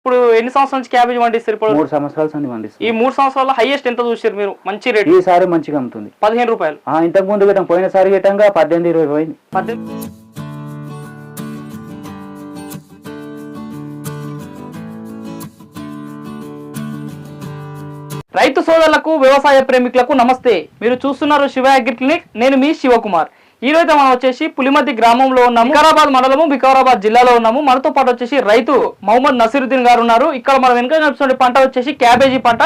ఇప్పుడు ఎన్ని సంవత్సరాల నుంచి క్యాబేజ్ పండిస్తారు ఇప్పుడు మూడు సంవత్సరాల సంది ఈ పండిస్తుంది మూడు సంవత్సరాల్లో హైయెస్ట్ ఎంత చూసారు మీరు? మంచి రేట్? ఈసారి మంచిగా అమ్ముతుంది. పదిహేను రూపాయలు. ఇంతకు ముందు గిట్టం పోయినసారి గిట్టంగా పద్దెనిమిది ఇరవై పోయింది. పద్దెనిమిది. రైతు సోదరులకు వ్యవసాయ ప్రేమికులకు నమస్తే. మీరు చూస్తున్నారు శివ అగ్రి క్లినిక్. నేను మీ శివకుమార్. ఈ రోజు మనం వచ్చేసి పులిమద్ది గ్రామంలో ఉన్నాము. వికారాబాద్ మండలము వికారాబాద్ జిల్లాలో ఉన్నాము. మనతో పాటు వచ్చేసి రైతు మహమ్మద్ నసీరుద్దీన్ గారు ఉన్నారు. ఇక్కడ మనం వెనుక కనిపిస్తున్న పంట వచ్చేసి క్యాబేజీ పంట.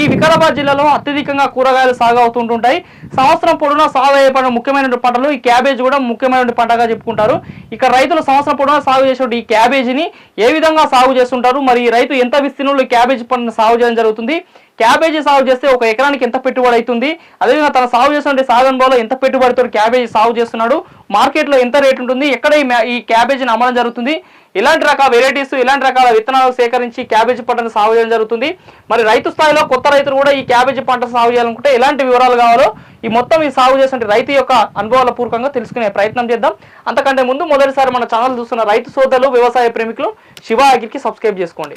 ఈ వికారాబాద్ జిల్లాలో అత్యధికంగా కూరగాయలు సాగు అవుతుంటుంటాయి. సంవత్సరం పొడవునా సాగు అయ్యే పంట ముఖ్యమైన పంటలు ఈ క్యాబేజీ కూడా ముఖ్యమైన పంటగా చెప్పుకుంటారు. ఇక్కడ రైతులు సంవత్సరం పొడవునా సాగు చేసే ఈ క్యాబేజీని ఏ విధంగా సాగు చేస్తుంటారు? మరి ఈ రైతు ఎంత విస్తీర్ణంలో ఈ క్యాబేజీ పంటను సాగు చేయడం జరుగుతుంది? క్యాబేజీ సాగు చేస్తే ఒక ఎకరానికి ఎంత పెట్టుబడి అవుతుంది? అదేవిధంగా తన సాగు చేస్తున్న సాగు ఎంత పెట్టుబడితో క్యాబేజీ సాగు చేస్తున్నాడు? మార్కెట్లో ఎంత రేట్ ఉంటుంది? ఎక్కడ ఈ మ్యా- ఈ క్యాబేజీని అమ్మడం జరుగుతుంది? ఇలాంటి రకాల వెరైటీస్ ఇలాంటి రకాల విత్తనాలు సేకరించి క్యాబేజీ పంటను సాగు చేయడం జరుగుతుంది. మరి రైతు స్థాయిలో కొత్త రైతులు కూడా ఈ క్యాబేజీ పంట సాగు చేయాలనుకుంటే ఎలాంటి వివరాలు కావాలో ఈ మొత్తం ఈ సాగు చేసిన రైతు యొక్క అనుభవాల పూర్వకంగా తెలుసుకునే ప్రయత్నం చేద్దాం. అంతకంటే ముందు మొదటిసారి మన ఛానల్ చూస్తున్న రైతు సోదరులు వ్యవసాయ ప్రేమికులు శివ అగ్రికి సబ్స్క్రైబ్ చేసుకోండి.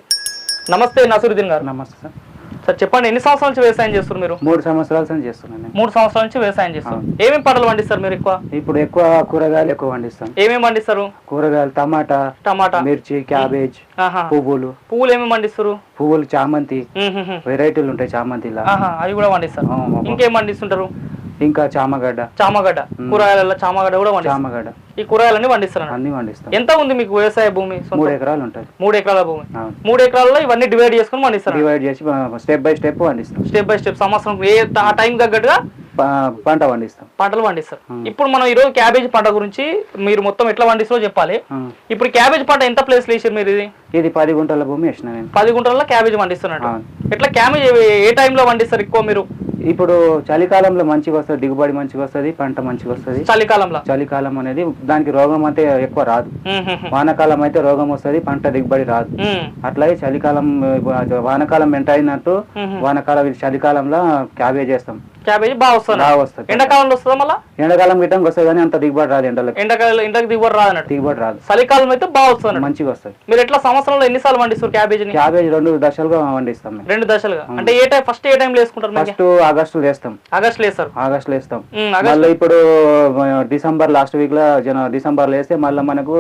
నమస్తే నసరుద్దీన్ గారు. నమస్తే. సార్ చెప్పండి ఎన్ని సంవత్సరాల నుంచి వ్యవసాయం చేస్తారు మీరు? మూడు సంవత్సరాల సంది చేస్తున్నాను. నేను. మూడు సంవత్సరాల నుంచి వ్యవసాయం చేస్తారు ఏమేమి పంటలు పండిస్తారు మీరు ఎక్కువ? ఇప్పుడు ఎక్కువ కూరగాయలు ఎక్కువ పండిస్తాం. ఏమేమి పండిస్తారు? కూరగాయలు టమాటా టమాటా. మిర్చి క్యాబేజ్. పువ్వులు. పువ్వులు ఏమేమి పండిస్తారు? పువ్వులు చామంతి. వెరైటీలు ఉంటాయి చామంతిలా. అవి కూడా పండిస్తారు. ఇంకేం పండిస్తుంటారు? ఇంకా చామగడ్డ. చామగడ్డ. కూరగాయల చామగడ్డ కూడా పండిస్తారు చామగడ్డ. ఈ కూరగాయలన్నీ పండిస్తారు. అన్ని పండిస్తాం ఎంత ఉంది మీకు వ్యవసాయ భూమి సొంత? మూడు ఎకరాలు ఉంటుంది. మూడు ఎకరాల భూమి. అవును. మూడు ఎకరాల్లో ఇవన్నీ డివైడ్ చేసుకుని పండిస్తారు డివైడ్ చేసి స్టెప్ బై స్టెప్ పండిస్తాం స్టెప్ బై స్టెప్. సంవత్సరం ఏ ఆ టైం తగ్గట్టుగా పంట పండిస్తాం. పంటలు పండిస్తారు ఇప్పుడు మనం ఈరోజు క్యాబేజ్ పంట గురించి మీరు మొత్తం ఎట్లా పండిస్తారో చెప్పాలి. ఇప్పుడు క్యాబేజ్ పంట ఎంత ప్లేస్ వేసారు మీరు ఇది? ఇది పది గుంటల భూమి వేసిన నేను. పది గుంటల్లో క్యాబేజ్ పండిస్తున్నట్టు. ఎట్లా క్యాబేజ్ ఏ టైంలో పండిస్తారు ఎక్కువ మీరు? ఇప్పుడు చలికాలంలో మంచిగా వస్తుంది దిగుబడి మంచిగా వస్తుంది పంట మంచిగా వస్తుంది. చలికాలంలో? చలికాలం అనేది దానికి రోగం అయితే ఎక్కువ రాదు. వానాకాలం అయితే రోగం వస్తుంది పంట దిగుబడి రాదు. అట్లాగే చలికాలం వానాకాలం వెంట అయినట్టు. వానాకాలం చలికాలంలో క్యాబేజ్ చేస్తాం క్యాబేజ్ బాగా వస్తుంది ఎండాకాలంలో వస్తుందా మళ్ళా? ఎండాకాలం గిట్టంకి వస్తుంది కానీ అంత దిగుబడి రాదు ఎండలకి. ఎండాకాలం ఎండకి దిగుబడి రాదన్నట్టు దిగుబడి రాదు. చలికాలం అయితే బాగా వస్తుంది మంచిగా వస్తుంది. మీరు ఎట్లా సంవత్సరంలో ఎన్నిసార్లు పండిస్తారు క్యాబేజీని? క్యాబేజ్ రెండు దశలుగా పండిస్తాం రెండు దశలుగా? అంటే ఏ టైం ఫస్ట్ ఏ టైంలో వేసుకుంటారు ఫస్ట్ ఆగస్టులో వేస్తాం. ఆగస్టులో వేస్తారు. ఆగస్టులో వేస్తాం. ఆగస్ట్ మళ్ళీ ఇప్పుడు డిసెంబర్ లాస్ట్ వీక్లో డిసెంబర్లో వేస్తే మళ్ళీ మనకు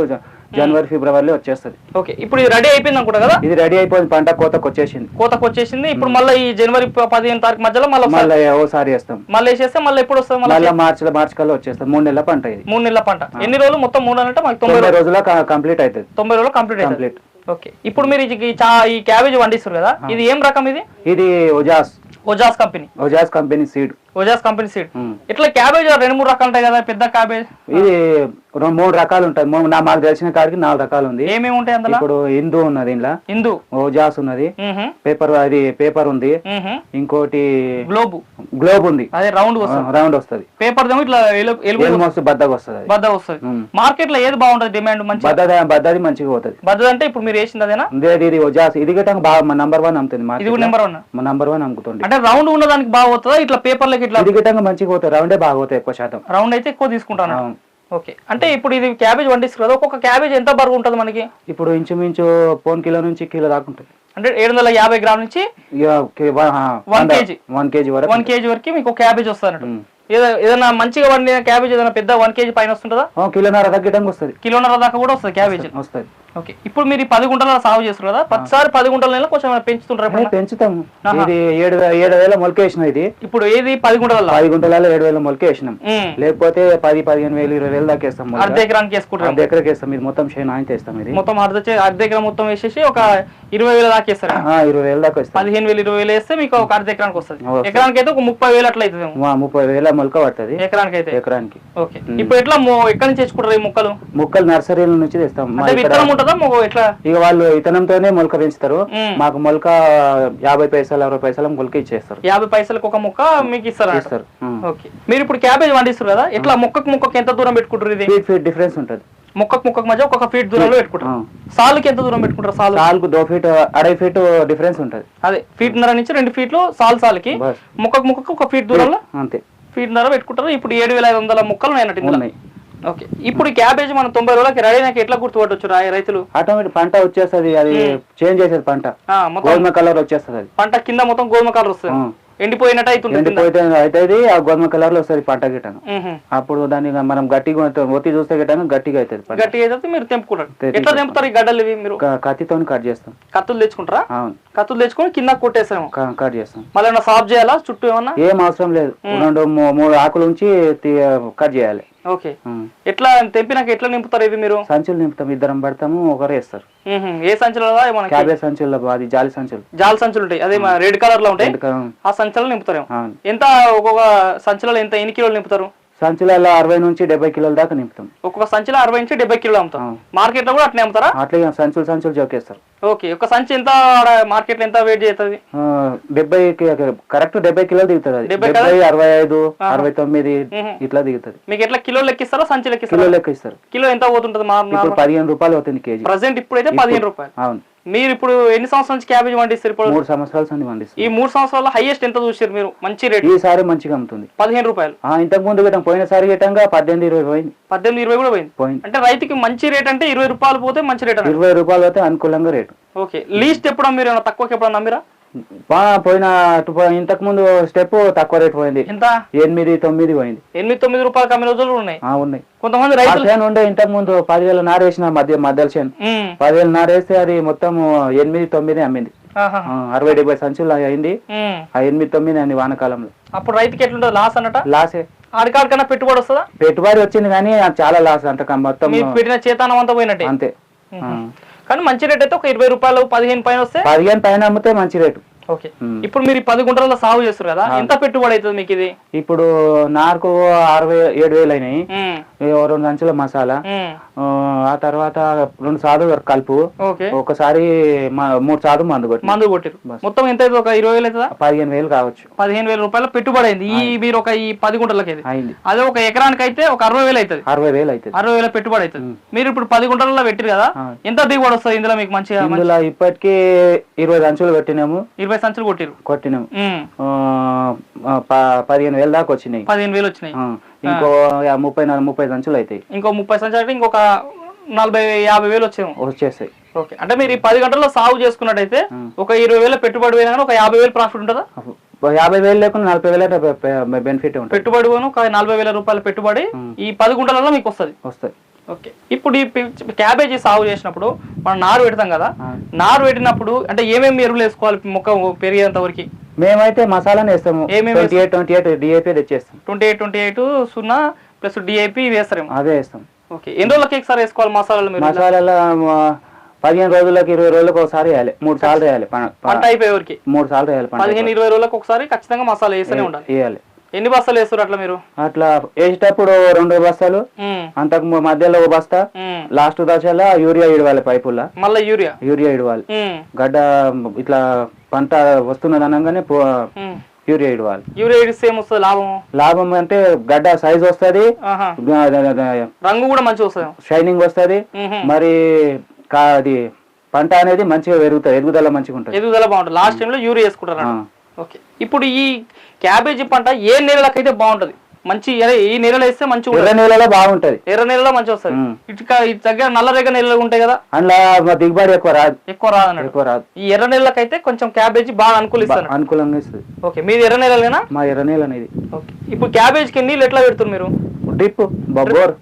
జనవరి ఫిబ్రవరిలో వచ్చేస్తుంది. ఓకే ఇప్పుడు ఇది రెడీ అయిపోయింది అనుకుంటా కదా? ఇది రెడీ అయిపోయింది పంట కోతకు వచ్చేసింది. కోతకు వచ్చేసింది ఇప్పుడు మళ్ళీ ఈ జనవరి పదిహేను తారీఖు మధ్యలో మళ్ళీ మళ్ళీ ఓసారి వేస్తాం. మళ్ళీ వేసేస్తే మళ్ళీ ఎప్పుడు వస్తుంది మళ్ళీ మార్చి మార్చి కల్లా వచ్చేస్తుంది మూడు నెలల పంట ఇది. మూడు నెలల పంట. ఎన్ని రోజులు? మొత్తం మూడు అంటే మాకు తొంభై రోజులు కంప్లీట్ అవుతుంది తొంభై రోజులు కంప్లీట్ కంప్లీట్. ఓకే ఇప్పుడు మీరు ఈ క్యాబేజ్ పండిస్తారు కదా? ఇది ఏం రకం ఇది? ఇది Ojas. Ojas company. Ojas company seed. Ojas company seed. ఇట్లా క్యాబేజ్ రెండు మూడు రకాలు ఉంటాయి కదా పెద్ద క్యాబేజ్ ఇది రెండు మూడు రకాలు ఉంటాయి. నా మాకు తెలిసిన కాడికి నాలుగు రకాలు ఉంది. ఏమేమి ఉంటాయి అందులో? ఇప్పుడు హిందూ ఉన్నది ఇంట్లో హిందూ. ఓజాస్ ఉన్నది. పేపర్ అది పేపర్ ఉంది. ఇంకోటి గ్లోబ్. గ్లోబ్ ఉంది. అదే రౌండ్ వస్తుంది. రౌండ్ వస్తుంది. పేపర్ దేమో ఇట్లా ఎలు- ఎలుగు ఆల్మోస్ట్ బద్దగా వస్తుంది? వస్తుంది. మార్కెట్లో ఏది బాగుంటది డిమాండ్ మంచి బద్దది బద్దది మంచిగా పోతుంది. బద్ద అంటే ఇప్పుడు మీరు వేసింది అదేనా? ఇది ఒజాస్. ఇది గిట్ట బాగా నంబర్ వన్ అమ్ముతుంది ఇది నెంబర్ వన్ నంబర్ వన్ అమ్ముతుంది అంటే రౌండ్ ఉన్న దానికి బాగా పోతుందా? ఇట్లా పేపర్లకి ఇట్లా గిట్టంగా మంచిగా పోతుంది రౌండే బాగా పోతాయి ఎక్కువ శాతం. రౌండ్ అయితే ఎక్కువ తీసుకుంటాను. ఓకే. అంటే ఇప్పుడు ఇది క్యాబేజ్ పండిస్తారు కదా ఒక్కొక్క క్యాబేజ్ ఎంత బరువు ఉంటుంది మనకి? ఇప్పుడు ఇంచుమించు పోన్ కిలో నుంచి కిలో దాకా ఉంటుంది. అంటే ఏడు వందల యాభై గ్రాముల నుంచి. One KG. వరకు వన్ కేజీ వరకు మీకు క్యాబేజ్ వస్తుంది ఏదైనా మంచిగా వండిన క్యాబేజ్ ఏదైనా పెద్ద వన్ కేజీ పైన వస్తుంటుందా? కిలోన్నర తగ్గటంగా వస్తుంది. కిలోన్నర దాకా కూడా వస్తుంది క్యాబేజ్. వస్తుంది. ఓకే. ఇప్పుడు మీరు పది గుంటల సాగు చేస్తారు కదా ప్రతిసారి పది గుంటల నెల కొంచెం పెంచుతుంటారు ఆహా. ఇది ఏడు ఏడు వేల మొలక వేసిన ఇది. ఇప్పుడు ఏది పది గుంటల పది గుంటలలో ఏడు వేల మొలక వేసినాం లేకపోతే పది పదిహేను వేలు ఇరవై వేలు దాకా వేస్తాం. అర్ధ ఎకరానికి వేసుకుంటారు. అర్ధ ఎకరకి వేస్తాం. ఇది మొత్తం షేన్ ఆయన వేస్తాం ఇది. మొత్తం అర్ధ అర్ధ ఎకరం మొత్తం వేసేసి ఒక ఇరవై వేల దాకా వేస్తారు. ఇరవై వేలు దాకా వేస్తాం. పదిహేను వేలు ఇరవై వేలు వేస్తే మీకు ఒక అర్ధ ఎకరానికి వస్తుంది. ఎకరానికి అయితే ఒక ముప్పై వేలు అట్లా అవుతుంది ముప్పై వేల మొలక పడుతుంది. ఎకరానికి అయితే ఎకరానికి. ఓకే. ఇప్పుడు ఎట్లా ఎక్కడి నుంచి తెచ్చుకుంటారు ఈ మొక్కలు? ముక్కలు నర్సరీల నుంచి తెస్తాం. ఉంటుందా? ఎట్లా? ఇక వాళ్ళు ఇతనంతోనే మొలక పెంచుతారు. మాకు మొలక యాభై పైసలు అరవై పైసలు మొలక ఇచ్చేస్తారు. యాభై పైసలకు ఒక మొక్క మీకు ఇస్తారు. ఓకే. మీరు ఇప్పుడు క్యాబేజ్ పండిస్తారు కదా? ఎట్లా? మొక్కకు మొక్కకు ఎంత దూరం పెట్టుకుంటారు ఇది? ఫీట్ ఫీట్ డిఫరెన్స్ ఉంటుంది. మొక్కకు మొక్కకు మధ్య ఒక్కొక్క ఫీట్ దూరంలో పెట్టుకుంటారు. సాలుకి ఎంత దూరం పెట్టుకుంటారు సాలు? సాల్కు దో ఫీట్ అరవై ఫీట్ డిఫరెన్స్ ఉంటుంది. అదే ఫీట్న్నర నుంచి రెండు ఫీట్లు సాల్ సాల్కి. మొక్కకు మొక్కకు ఒక ఫీట్ దూరంలో అంతే. ఫీట్ ధర పెట్టుకుంటారు. ఇప్పుడు ఏడు వేల ఐదు వందల మొక్కలు. ఉన్నాయి. ఓకే. ఇప్పుడు క్యాబేజ్ మనం తొంభై రోజులకి రెడీ అయినాక ఎట్లా గుర్తుపట్టవచ్చు రా- రైతులు? ఆటోమేటిక్ పంట వచ్చేస్తది అది చేంజ్ చేసేది పంట. గోధుమ కలర్ వచ్చేస్తది అది. పంట కింద మొత్తం గోధుమ కలర్ వస్తుంది. ఎండిపోయినట్టు అవుతుంది కింద. ఎండిపోతే అవుతుంది ఆ గోధుమ కలర్లో వస్తుంది పంట గిట్టను. అప్పుడు దాన్ని మనం గట్టిగా ఒత్తి చూస్తే గిట్టను గట్టిగా అవుతుంది గట్టిగా అయితే మీరు తెంపుకుంటారు. తెంపుకుంటాం. ఎట్లా తెంపుతారు ఈ గడ్డలు ఇవి మీరు? కత్తితో కట్ చేస్తాం. కత్తులు తెచ్చుకుంటారా? అవును. కత్తులు తెచ్చుకొని కింద కొట్టేసాము క- కట్ చేస్తాం. మళ్ళీ సాఫ్ చేయాలా? చుట్టూ ఏమన్నా? ఏం అవసరం లేదు. రెండు మూడు ఆకులు ఉంచి కట్ చేయాలి. ఓకే. ఎట్లా తెంపినాక ఎట్లా నింపుతారు ఇవి మీరు? సంచులు నింపుతాం ఇద్దరం పడతాము ఒకరు వేస్తారు. ఏ సంచులు మనకి క్యాబేజ్ సంచుల్లో అది జాలి సంచులు. జాల సంచులు ఉంటాయి. అదే రెడ్ కలర్లో ఉంటాయి ఆ సంచులు నింపుతారు ఎంత ఒక్కొక్క సంచులలో ఎంత ఎన్ని కిలోలు నింపుతారు? సంచులలో అరవై నుంచి డెబ్బై కిలోల దాకా నింపుతాం. ఒక్కొక్క సంచిలో అరవై నుంచి డెబ్బై కిలోలు అమ్ముతాం. మార్కెట్లో కూడా అట్నే అమ్ముతారా? అట్లా సంచులు సంచులు జోకేస్తారు ఓకే ఒక సంచి ఎంత మార్కెట్లో ఎంత వెయిట్ చేస్తుంది? డెబ్బై కరెక్ట్ డెబ్బై కిలోలు దిగుతుంది డెబ్బై అరవై ఐదు అరవై తొమ్మిది ఇట్లా దిగుతుంది. మీకు ఎట్లా కిలో లెక్కిస్తారా సంచి లెక్కిస్తారా? కిలో లెక్క ఇస్తారు కిలో ఎంత పోతుంటది పదిహేను రూపాయలు అవుతుంది కేజీ. ప్రజెంట్ ఇప్పుడైతే పదిహేను రూపాయలు. అవును. మీరు ఇప్పుడు ఎన్ని సంవత్సరాల నుంచి క్యాబేజ్ పండిస్తారు ఇప్పుడు? మూడు సంవత్సరాల సంది ఈ పండిస్తుంది మూడు సంవత్సరాల్లో హైయెస్ట్ ఎంత చూసారు మీరు? మంచి రేట్? ఈసారి మంచిగా అమ్ముతుంది. పదిహేను రూపాయలు. ఇంతకు ముందు గిట్టం పోయినసారి గిట్టంగా పద్దెనిమిది ఇరవై పోయింది. పద్దెనిమిది ఇరవై కూడా పోయింది? పోయింది. అంటే రైతుకి మంచి రేట్ అంటే ఇరవై రూపాయలు పోతే మంచి రేట్ ఇరవై రూపాయలు అయితే అనుకూలంగా రేటు. ఓకే. లీస్ట్ ఎప్పుడు మీరు ఏమైనా తక్కువకి ఎప్పుడు నమ్మిరా? బా పోయిన అటు పో- ఇంతకు ముందు స్టెప్ తక్కువ రేట్ పోయింది. ఎంత? ఎనిమిది తొమ్మిది పోయింది. ఎనిమిది తొమ్మిది రూపాయలు కమ్మిన రోజులు ఉన్నాయి. కొంతమంది రైతులు చేను ఉండే ఇంతకు ముందు పదివేల నారేసిన మధ్య మధ్యలో చేను. పదివేలు నారేస్తే అది మొత్తం ఎనిమిది తొమ్మిది అమ్మింది. అరవై డెబ్బై సంచులు అయింది. ఆ ఎనిమిది తొమ్మిది అండి వానకాలంలో. అప్పుడు రైతుకి ఎట్లుంటుంది? లాస్ అన్నట? లాసే. ఆడికాడికన్నా పెట్టుబడి వస్తుందా? పెట్టుబడి వచ్చింది కానీ చాలా లాస్ అంత మొత్తం. పెట్టిన చేతానం అంతా పోయినట్టే. అంతే. కానీ మంచి రేట్ అయితే ఒక ఇరవై రూపాయలు పదిహేను పైన వస్తే పదిహేను పైన అమ్మితే మంచి రేటు. ఓకే. ఇప్పుడు మీరు పది గుంటలలో సాగు చేస్తారు కదా ఎంత పెట్టుబడి అవుతుంది మీకు ఇది? ఇప్పుడు నారుకు అరవై ఏడు వేలు అయినాయి. రెండు సంచుల మసాలా. ఆ, తర్వాత రెండు సార్లు కలుపు. ఒకసారి మూడు సార్లు మందు కొట్టి మందు కొట్టిరు. మొత్తం ఎంత అవుతుంది? ఒక ఇరవై వేలు అవుతుందా? పదిహేను వేలు కావచ్చు. పదిహేను వేల రూపాయల పెట్టుబడి అయింది. ఈ మీరు ఒక ఈ పది గుంటలకి అయింది. అదే ఒక ఎకరానికి అయితే ఒక అరవై వేలు అవుతుంది. అరవై వేలు అవుతుంది. అరవై వేల పెట్టుబడి అవుతుంది. మీరు ఇప్పుడు పది గుంటలలో పెట్టిరు కదా. ఎంత దిగుబడి వస్తుంది ఇందులో మీకు మంచిగా? మంచి- ఇందులో ఇప్పటికీ ఇరవై సంచులు పెట్టినాము. ఇరవై సంచులు కొట్టిరు. ప- పదిహేను వేలు దాకా వచ్చినాయి. పదిహేను వేలు వచ్చినాయి. ఇంకో ముప్పై నాలుగు ముప్పై సంచులు అవుతాయి ఇంకో ముప్పై సంచులు అంటే ఇంకొక నలభై యాభై వేలు వచ్చేమో. వచ్చేస్తాయి. ఓకే. అంటే మీరు ఈ పది గంటల్లో సాగు చేసుకున్నట్టయితే ఒక ఇరవై వేల పెట్టుబడి పోయినా కానీ ఒక యాభై వేలు ప్రాఫిట్ ఉంటుందా? యాభై వేలు లేకుండా నలభై వేలు బెనిఫిట్ ఉంటుంది. పెట్టుబడి నలభై వేల రూపాయల పెట్టుబడి ఈ పది గుంటలలో మీకు వస్తుంది. వస్తాయి ఓకే. ఇప్పుడు ఈ క్యాబేజీ సాగు చేసినప్పుడు మనం నారు పెడతాం కదా. నారు పెట్టినప్పుడు అంటే ఏమేమి ఎరువులు వేసుకోవాలి మొక్క పెరిగేంత వరకు? మేమైతే మసాలానే వేస్తాము. Twenty eight twenty eight DAP తెచ్చేస్తాం twenty eight twenty eight సున్నా ప్లస్ డిఐపి వేస్తారేమో. అదే వేస్తాం. ఓకే. ఎన్ని రోజులకి ఒకసారి వేసుకోవాలి మసాలాలు మీరు? మసాలాల పదిహేను రోజులకి ఇరవై రోజులకు ఒకసారి వేయాలి. మూడు సార్లు వేయాలి. పంట అయిపోయే వరకు? మూడు సార్లు వేయాలి పదిహేను ఇరవై రోజులకు ఒకసారి ఖచ్చితంగా మసాలా వేస్తూనే ఉండాలి. వేయాలి. ఎన్ని బస్తాలు వేస్తారు అట్లా మీరు? అట్లా వేసేటప్పుడు రెండు బస్తాలు అంతకు మధ్యలో ఒక బస్తా. లాస్ట్ దశలో యూరియా ఇడవాలి పైపుల్లా. మళ్ళీ యూరియా? యూరియా ఇడవాలి. గడ్డ ఇట్లా పంట వస్తున్నది అనగానే. యూరియా ఇడవాలి. యూరియా ఇడిస్తే ఏమొస్తుంది లాభం? లాభం అంటే గడ్డ సైజ్ వస్తుంది రంగు కూడా మంచిగా వస్తుంది? షైనింగ్ వస్తుంది. మరి అది పంట అనేది మంచిగా పెరుగుతుంది ఎదుగుదల మంచిగా ఉంటుంది ఎదుగుదల బాగుంటుంది. లాస్ట్ టైంలో యూరియా వేసుకుంటారు. ఓకే. ఇప్పుడు ఈ క్యాబేజీ పంట ఏ నెలలకైతే బాగుంటది? మంచి ఈ నెలలో వేస్తే మంచిగా ఎర్ర నేలలో బాగుంటది. ఎర్ర నెలలో మంచిగా వస్తుంది. ఇటుక ఈ దగ్గర నల్లరేగ నెలలు ఉంటాయి కదా? అందులో దిగుబడి ఎక్కువ రాదు. ఎక్కువ రాదన్నాడు ఎక్కువ రాదు. ఈ ఎర్ర నెలలకైతే కొంచెం క్యాబేజీ బాగా అనుకూలిస్తారు అనుకూలంగా ఇస్తుంది. ఓకే మీది ఎర్ర నెలలేనా? మా ఎర్ర నేల అనేది. ఓకే. ఇప్పుడు క్యాబేజ్కి నీళ్ళు ఎట్లా పెడుతున్నారు మీరు? డ్రిప్ బోర్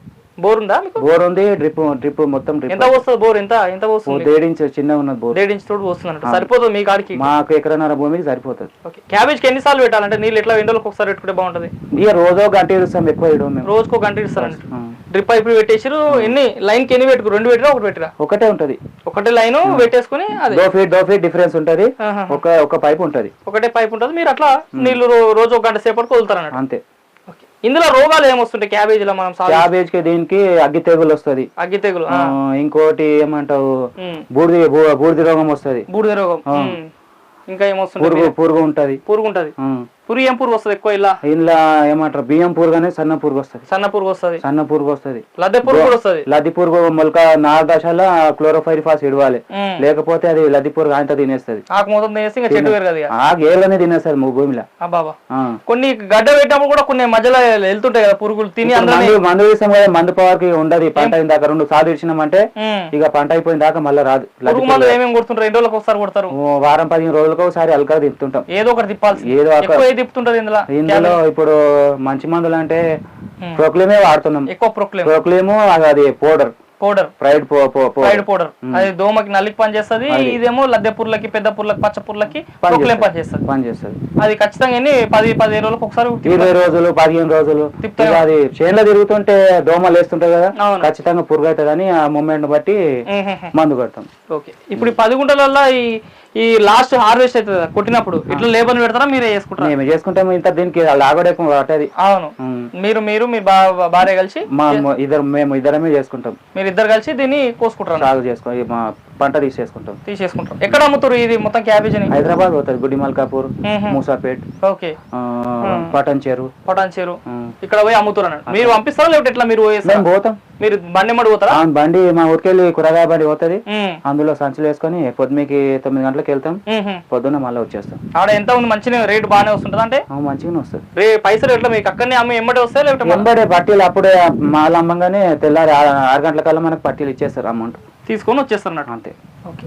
బోర్ ఉందా బోర్ ఉంది డ్రిప్ డ్రిప్ మొత్తం ఎంత వస్తుంది బోర్? ఎంత ఎంత వస్తుంది దేడించి చిన్న ఉన్నది బోర్. డేడ్ ఇంచ్ తోటి వస్తుంది సరిపోతుంది మీ కాడికి? మాకు ఎకరన్నర భూమికి సరిపోతుంది. ఓకే. క్యాబేజ్కి ఎన్నిసార్లు పెట్టాలంటే నీళ్ళు ఎట్లా ఎండలకు ఒకసారి పెట్టుకుంటే బాగుంటది? ఇక రోజో గంట ఇరుస్తాం ఎక్కువ ఇవ్వడం మేము. రోజుకో గంట ఇస్తారండి. డ్రిప్ పైపులు పెట్టేసారు ఎన్ని లైన్కి ఎన్ని పెట్టుకు రెండు పెట్టిరా ఒకటి పెట్టిరా? ఒకటే ఉంటది. ఒకటే లైన్ పెట్టేసుకుని అదే. దో ఫీట్ దో ఫీట్ డిఫరెన్స్ ఉంటది. ఒక ఒక పైప్ ఉంటది. ఒకటే పైప్ ఉంటుంది మీరు అట్లా నీళ్ళు రోజు ఒక గంట సేపటికి వదులుతారు అంతే. ఇందులో రోగాలు ఏమొస్తుంటాయి? క్యాబేజీలో మనం క్యాబేజ్కి దీనికి అగ్గి తెగులు వస్తది. అగ్గి తెగులు ఇంకోటి ఏమంటావు. బూడిది బూడిది రోగం వస్తది. బూడిద రోగం. ఇంకా ఏమొస్తుంటాయి? పురుగు పురుగు ఉంటది. పురుగు ఉంటది. పురి ఏం పురుగు వస్తుంది ఎక్కువ ఇలా? ఇంట్లో ఏమంటారు? బియ్యం పురుగు అనేది సన్న పురుగు వస్తుంది. సన్న పురుగు వస్తుంది? సన్న పురుగు వస్తుంది. లద్దె పురుగు కూడా వస్తుంది? లద్ది పురుగు మొలక నాలుగు దశల క్లోరోఫైరిఫాస్ ఇడవాలి. లేకపోతే అది లద్ది పురుగు అంతా తినేస్తుంది. ఆకు మొత్తం తినేసి ఇంకా చెట్టు వేరు కదా ఇక. ఆ గేర్లనే తినేస్తుంది ము- భూమిలో. బాబా. కొన్ని గడ్డ పెట్టినప్పుడు కూడా కొన్ని మధ్యలో వెళ్తుంటాయి కదా పురుగులు తిని మందు వేసాం కదా మందు పవర్కి ఉండదు పంట అయిన దాకా రెండు సార్లు ఇచ్చినామంటే. ఇక పంట అయిపోయిన దాకా మళ్ళీ రాదు లద్ది పురుగు మందులు ఏమేమి కొడుతుంటారు? రెండు రోజులకు ఒకసారి కొడతారు. వారం పదిహేను రోజులకు ఒకసారి అలకా తిప్పుతుంటాం ఏదో ఒకటి తిప్పాల్సి ఏది తిప్పుతుంటది ఇందులో? ఇందులో ఇప్పుడు మంచి మందులు అంటే ప్రొక్లేమే వాడుతున్నాం. ఎక్కువ ప్రొక్లేమ్. ప్రొక్లేము అది powder. Powder. Fried fried powder. అది దోమకి నల్లికి పని చేస్తుంది ఇదేమో లద్దె పుర్లకి పెద్ద పుర్లకి పచ్చ పుర్లకి ప్రొక్లేమ్ పని చేస్తుంది. పని చేస్తుంది. అది ఖచ్చితంగా ఎన్ని? పది పదిహేను రోజులకు ఒకసారి ఇరవై రోజులు పదిహేను రోజులు. అది చేనులో తిరుగుతుంటే దోమలు వేస్తుంటాయి కదా. ఖచ్చితంగా పురుగు అవుతుందని ఆ మూమెంట్ బట్టి. మందు కొడతాం. ఓకే. ఇప్పుడు ఈ పది గుంటలలో ఈ ఈ లాస్ట్ హార్వెస్ట్ అవుతుంది కదా, కొట్టినప్పుడు. ఇట్లా లేబర్ పెడతారా మీరే చేసుకుంటారా? మేము చేసుకుంటాము ఇంత దీనికి లాగడ ఎక్కువ పట్టది అవును. మీరు మీరు మీ భార్య కలిసి మా ఇద్దరు మేము ఇద్దరమే చేసుకుంటాం. మీరు ఇద్దరు కలిసి దీన్ని కోసుకుంటారు? సాగు చేసుకో మా పంట తీసేసుకుంటాం. తీసేసుకుంటారు. ఎక్కడ అమ్ముతారు ఇది మొత్తం క్యాబేజీని హైదరాబాద్ పోతుంది గుడి మల్కాపూర్. మూసాపేట్ ఓకే. పటన్ చెరు పటాన్ చేరు. ఇక్కడ పోయి అమ్ముతారు మీరు పంపిస్తారా లేకపోతే ఎట్లా మీరు పోతాం. మీరు బండి మడి పోతారా? అవును బండి మా ఊరికెళ్ళి కూరగాయ బండి పోతుంది. అందులో సంచులు వేసుకొని పొద్దుమికి తొమ్మిది గంటలకు వెళ్తాం. పొద్దున్న మళ్ళీ వచ్చేస్తాం. ఆడ ఎంత ఉంది? మంచిగా రేటు బాగానే వస్తుంటది అంటే? మంచిగానే వస్తుంది. రే పైసలు ఎట్లా మీకు అక్కడనే అమ్మి ఎమ్మటి వస్తాయి లేకపోతే వెంబడే పట్టీలు అప్పుడే మాలు అమ్మంగానే తెల్లారి ఆరు గంటల కల్లా మనకు పట్టీలు ఇచ్చేస్తారు అమౌంట్. తీసుకొని వచ్చేస్తారు అంతే.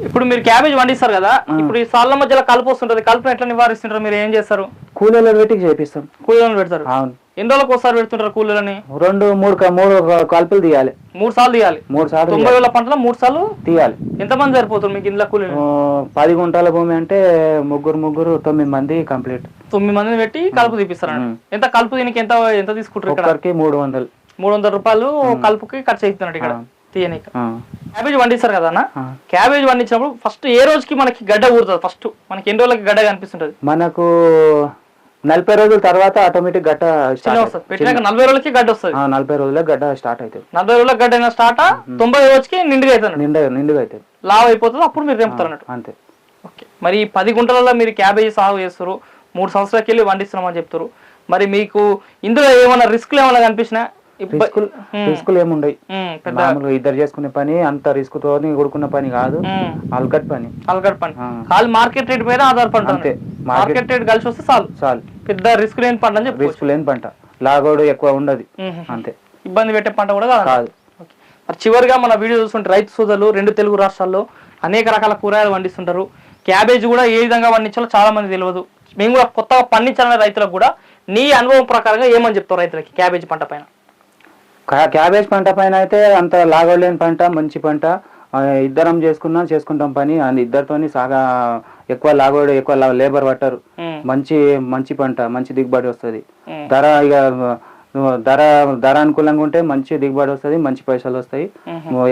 ఇప్పుడు మీరు క్యాబేజ్ వండిస్తారు కదా ఇప్పుడు ఈ సార్ల మధ్యలో కలుపు వస్తుంటది కలుపుని ఎట్లా నివారిస్తుంటారు మీరు ఏం చేస్తారు? కూలీలు పెట్టి చేపిస్తాం కూలీలను పెడతారు. అవును. ఎన్ని రోజులకు ఒకసారి పెడుతుంటారు కూలీలని? రెండు మూడు మూడు కలుపులు తీయాలి. మూడు సార్లు తీయాలి. మూడు సార్లు తొంభై వేల పంటలో మూడు సార్లు తీయాలి. ఎంతమంది సరిపోతుంది మీకు ఇంట్లో కూలీలు? ఆ, పది గుంటల భూమి అంటే ముగ్గురు ముగ్గురు తొమ్మిది మంది కంప్లీట్. తొమ్మిది మందిని పెట్టి కలుపు తీపిస్తారు ఎంత కలుపు దీనికి ఎంత ఎంత తీసుకుంటారు మూడు వందలు. మూడు వందల రూపాయలు కలుపుకి ఖర్చు అవుతున్నట్టు ఇక్కడ. తీయనీకి క్యాబేజ్ వండిస్తారు కదా అన్న. క్యాబేజ్ వండించినప్పుడు ఫస్ట్ ఏ రోజుకి మనకి గడ్డ ఊరుతుంది? ఫస్ట్ మనకి ఎన్ని రోజులకి గడ్డ కనిపిస్తుంటది? మనకు నలభై రోజుల తర్వాత ఆటోమేటిక్ గడ్డ పెట్టినాక నలభై రోజులకి గడ్డ వస్తుంది. నలభై రోజులకు గడ్డ స్టార్ట్ అవుతుంది. నలభై రోజులకు గడ్డ అయినా స్టార్ట్ తొంభై రోజుకి నిండుగా అవుతుంది నిండా నిండుగా అవుతుంది. లావ్ అయిపోతుంది అప్పుడు మీరు తెంపుతారు అన్నట్టు. అంతే. ఓకే. మరి ఈ పది గుంటలలో మీరు క్యాబేజీ సాగు చేస్తారు మూడు సంవత్సరాలకి వెళ్ళి వండిస్తున్నామని చెప్తారు. మరి మీకు ఇందులో ఏమైనా రిస్క్లు ఏమైనా కనిపించినా రిస్కులు మామూలుగా ఇద్దరు చేసుకునే పని అంత రిస్క్తో కూడుకున్న పని కాదు. అల్కట్ పని. అలగడ్ పని. కాదు మార్కెట్ రేట్ మీద ఆధారపడతాను అంతే. మార్కెట్ రేట్ కలిసి వస్తే చాలు. చాలు. పెద్ద రిస్క్ లేని పంట అని చెప్పి రిస్క్ లేని పంట. లాగోడు ఎక్కువ ఉండదు. అంతే. ఇబ్బంది పెట్టే పంట కూడా కాదు. మరి చివరిగా మన వీడియో చూస్తుంటే రైతు సోదరులు రెండు తెలుగు రాష్ట్రాల్లో అనేక రకాల కూరగాయలు పండిస్తుంటారు. క్యాబేజ్ కూడా ఏ విధంగా పండించాలో చాలా మంది తెలియదు. మేము కూడా కొత్తగా పండించాలనే రైతులకు కూడా నీ అనుభవం ప్రకారంగా ఏమని చెప్తావు రైతులకి క్యాబేజ్ పంట పైన? క్యాబేజ్ పంట పైన అయితే అంత లాగోడు లేని పంట మంచి పంట. ఇద్దరం చేసుకున్నాం చేసుకుంటాం పని. అండ్ ఇద్దరితోని సాగా ఎక్కువ లాగోడు ఎక్కువ లేబర్ పట్టారు. మంచి మంచి పంట మంచి దిగుబడి వస్తుంది. ధర ఇక ధర ధర అనుకూలంగా ఉంటే మంచి దిగుబడి వస్తుంది మంచి పైసలు వస్తాయి.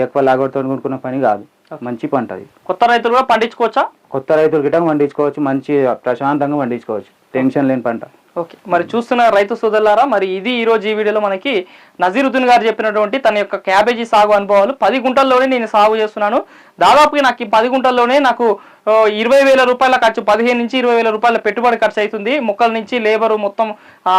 ఎక్కువ లాగోడుతో కొనుక్కున్న పని కాదు. మంచి పంట అది. కొత్త రైతులు కూడా పండించుకోవచ్చా? కొత్త రైతులు గిట్ట పండించుకోవచ్చు మంచి ప్రశాంతంగా పండించుకోవచ్చు. టెన్షన్ లేని పంట. ఓకే. మరి చూస్తున్న రైతు సోదరులారా మరి ఇది ఈ రోజు ఈ వీడియోలో మనకి నజీరుద్దీన్ గారు చెప్పినటువంటి తన యొక్క క్యాబేజీ సాగు అనుభవాలు. పది గుంటల్లోనే నేను సాగు చేస్తున్నాను. దాదాపుగా నాకు ఈ పది గుంటల్లోనే నాకు ఇరవై వేల రూపాయల ఖర్చు పదిహేను నుంచి ఇరవై వేల రూపాయల పెట్టుబడి ఖర్చు అవుతుంది. మొక్కల నుంచి లేబరు మొత్తం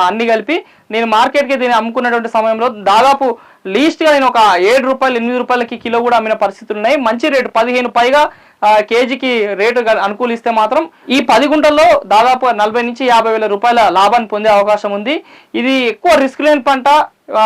అన్ని కలిపి నేను మార్కెట్కి దీన్ని అమ్ముకున్నటువంటి సమయంలో దాదాపు లీస్ట్గా నేను ఒక ఏడు రూపాయలు ఎనిమిది రూపాయలకి కిలో కూడా అమ్మిన పరిస్థితులు ఉన్నాయి. మంచి రేటు పదిహేను పైగా కేజీకి రేటు గ- అనుకూలిస్తే మాత్రం ఈ పది గుంటల్లో దాదాపు నలభై నుంచి యాభై వేల రూపాయల లాభాన్ని పొందే అవకాశం ఉంది. ఇది ఎక్కువ రిస్క్ లేని పంట.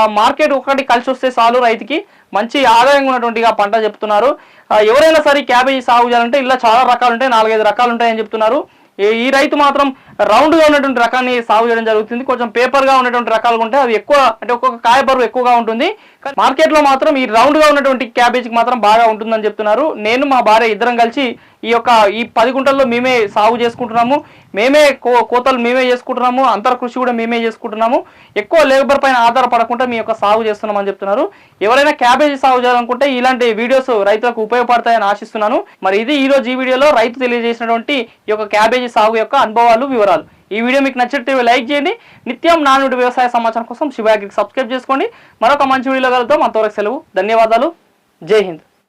మార్కెట్ ఒకటి కలిసి వస్తే చాలు రైతుకి. మంచి ఆదాయంగా ఉన్నటువంటి పంట చెప్తున్నారు. ఎవరైనా సరే క్యాబేజీ సాగు చేయాలంటే ఇలా చాలా రకాలు ఉంటాయి నాలుగైదు రకాలు ఉంటాయని చెప్తున్నారు ఈ రైతు మాత్రం రౌండ్గా ఉన్నటువంటి రకాన్ని సాగు చేయడం జరుగుతుంది. కొంచెం పేపర్గా ఉన్నటువంటి రకాలు ఉంటే అవి ఎక్కువ అంటే ఒక్కొక్క కాయ బరువు ఎక్కువగా ఉంటుంది. మార్కెట్లో మాత్రం ఈ రౌండ్గా ఉన్నటువంటి క్యాబేజ్ మాత్రం బాగా ఉంటుందని చెప్తున్నారు. నేను మా భార్య ఇద్దరం కలిసి ఈ యొక్క ఈ పది గుంటల్లో మేమే సాగు చేసుకుంటున్నాము. మేమే కో- కోతలు మేమే చేసుకుంటున్నాము. అంతర కృషి కూడా మేమే చేసుకుంటున్నాము. ఎక్కువ లేబర్ పైన ఆధారపడకుండా మీ యొక్క సాగు చేస్తున్నామని చెప్తున్నారు. ఎవరైనా క్యాబేజీ సాగు చేయాలనుకుంటే ఇలాంటి వీడియోస్ రైతులకు ఉపయోగపడతాయని ఆశిస్తున్నాను. మరి ఇది ఈ రోజు ఈ వీడియోలో రైతు తెలియజేసినటువంటి ఈ యొక్క క్యాబేజీ సాగు యొక్క అనుభవాలు వివరాలు. ఈ వీడియో మీకు నచ్చితే లైక్ చేయండి. నిత్యం నానుడి వ్యవసాయ సమాచారం కోసం శివాగ్రికి సబ్స్క్రైబ్ చేసుకోండి. మరొక మంచి వీడియోలో కలుద్దాం. అంతవరకు సెలవు. ధన్యవాదాలు. జై హింద్.